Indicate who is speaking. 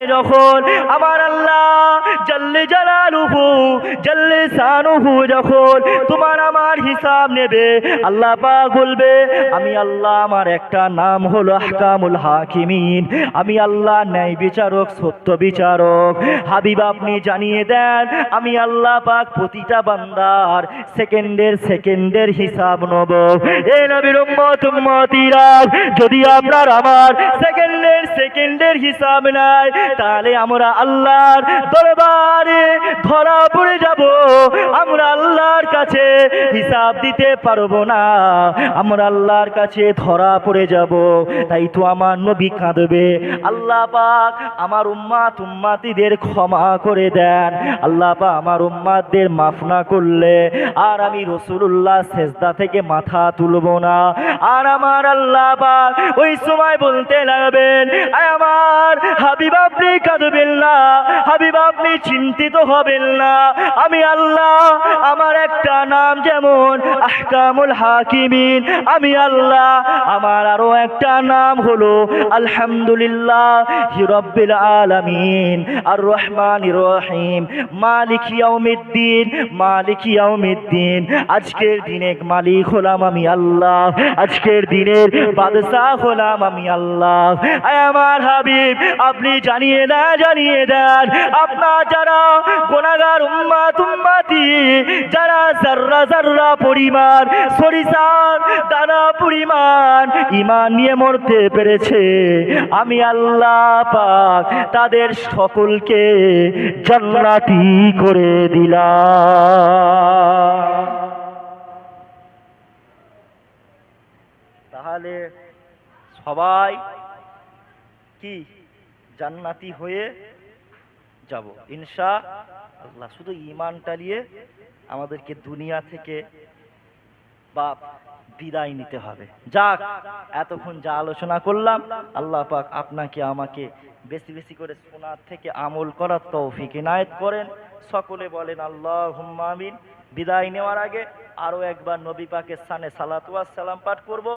Speaker 1: যখন আমার আল্লাহ জল্লে জালালুহু, জল্লে সানুহু যখন তোমার আমার হিসাব নেবে, আল্লাহ পাক বলবে, আমি আল্লাহ, আমার একটা নাম হলো আহকামুল হাকিমিন। আমি আল্লাহ ন্যায় বিচারক, সত্য বিচারক। হাবিব, আপনি জানিয়ে দেন, আমি আল্লাহ পাক প্রতিটা বান্দার সেকেন্ডের সেকেন্ডের হিসাব নেব। এ নবীর উম্মত, উম্মতিরা, যদি আপনার আমার সেকেন্ডের সেকেন্ডের হিসাব নাই। তাহলে আমরা আল্লাহর দরবারে ধরা পড়ে যাব। আমরা আল্লাহর কাছে হিসাব দিতে পারব না। আমরা আল্লাহর কাছে ধরা পড়ে যাব। তাই তো আমার নবী কাঁদবে। আল্লাহ পাক আমার উম্মাত উম্মাতিদের ক্ষমা করে দেন। আল্লাহ পাক আমার উম্মাতদের মাফ না করলে আর আমি রসুল্লাহ সেজদা থেকে মাথা তুলবো না। আর আমার আল্লাহ পাক ওই সময় বলতে লাগবেন আমার হাবিব আপনি কাঁদবেন না, হাবিব আপনি চিন্তিত হবেন না। আমি আল্লাহ, আমার একটা নাম যেমন আহকামুল হাকিমিন। আমি আল্লাহ, আমার একটা নাম হলো আলহামদুলিল্লাহ হিরব্বিল আর রহমান রহিম। মালিক মালিক আজকের দিনে মালিক হলাম আমি আল্লাহ, আজকের দিনের বাদশাহ হলাম আমি আল্লাহ। আমার হাবিব আপনি জানিয়ে না, জানিয়ে দেন। আপনার যারা গোনাগার উম্মাত, উম্মাতি, যারা জাররা জাররা পরিমাণ, সরিষার দানা পরিমাণ ইমান নিয়ে মরতে পেরেছে, আমি আল্লাহ পাক তাদের সকলকে জান্নাতি করে দিলাম। তাহলে সবাই কি? জান্নাতি হয়ে যাব। ইনশা আল্লাহ শুধু ইমানটা নিয়ে আমাদেরকে দুনিয়া থেকে বা বিদায় নিতে হবে। যাক, এতক্ষণ যা আলোচনা করলাম, আল্লাহ পাক আপনাকে, আমাকে বেশি বেশি করে শোনার থেকে আমল করার তৌফিক ইনায়েত করেন। সকলে বলেন আল্লাহ হুম্মামিন বিদায় নেওয়ার আগে আরও একবার নবী পাকের সানে সালাতু সালাম পাঠ করব।